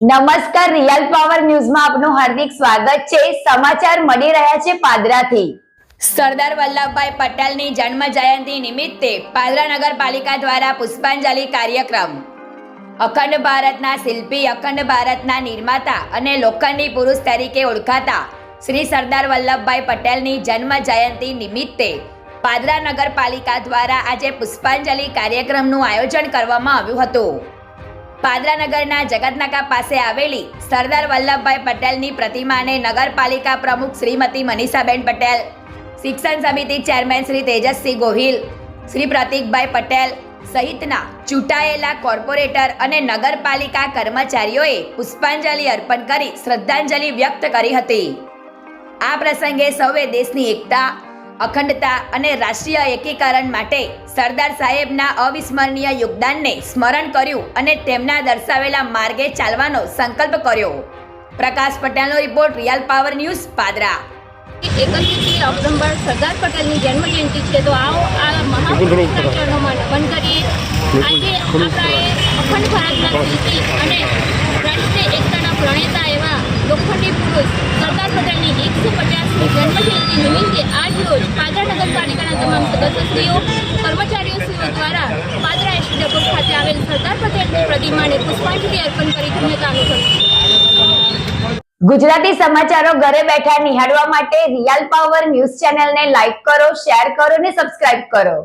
નમસ્કાર, real power ન્યૂઝમાં આપનું હાર્દિક સ્વાગત છે. સમાચાર મળી રહ્યા છે પાદરાથી. સરદાર વલ્લભભાઈ પટેલની જન્મ જયંતિ નિમિત્તે પાદરા નગરપાલિકા દ્વારા પુષ્પાંજલિ કાર્યક્રમ. અખંડ ભારતના શિલ્પી, અખંડ ભારતના નિર્માતા અને લોખંડી પુરુષ તરીકે ઓળખાતા શ્રી સરદાર વલ્લભભાઈ પટેલની જન્મ જયંતિ નિમિત્તે પાદરા નગરપાલિકા દ્વારા આજે પુષ્પાંજલિ કાર્યક્રમનું આયોજન કરવામાં આવ્યું હતું. પાદરા નગરના જગતનાકા પાસે આવેલી સરદાર વલ્લભભાઈ પટેલની પ્રતિમાને નગરપાલિકા પ્રમુખ શ્રીમતી મનીષાબેન પટેલ, શિક્ષણ સમિતિ ચેરમેન શ્રી તેજસસિંહ ગોહિલ, શ્રી પ્રતિકભાઈ પટેલ સહિતના ચૂંટાયેલા કોર્પોરેટર અને નગરપાલિકા કર્મચારીઓએ પુષ્પાંજલિ અર્પણ કરી શ્રદ્ધાંજલિ વ્યક્ત કરી હતી. આ પ્રસંગે સૌએ દેશની એકતા અખંડતા અને રાષ્ટ્રીય એકીકરણ માટે સરદાર સાહેબના અવિસ્મરણીય યોગદાનને સ્મરણ કર્યું અને તેમના દર્શાવેલા માર્ગે ચાલવાનો સંકલ્પ કર્યો. પ્રકાશ પટેલનો report real power news Padra. એકત્રીસમી October Sardar પટેલની જન્મજયંતિ છે, તો આવો આ મહાપુરુષના નમન કરીએ. આજે આપણા અખંડ ભારતના શિલ્પી અને રાષ્ટ્રીય એકતાના પ્રણેતા એવા લોખંડી પુરુષ સરદાર પટેલની એકસો પચાસની જન્મજયંતિ નિમિત્તે રોજ પાદરા નગરપાલિકાના તમામ સદસ્યશ્રીઓ કર્મચારીઓશ્રીઓ દ્વારા પાદરા એસટી ડેપો ખાતે આવેલ સરદાર પટેલની પ્રતિમાને પુષ્પાંજલિ અર્પણ કરી ધન્યતા અનુભવી ગુજરાતી સમાચારો ઘરે બેઠા નિહાળવા માટે રિયલ પાવર ન્યૂઝ ચેનલને લાઈક કરો, શેર કરો અને સબસ્ક્રાઇબ કરો.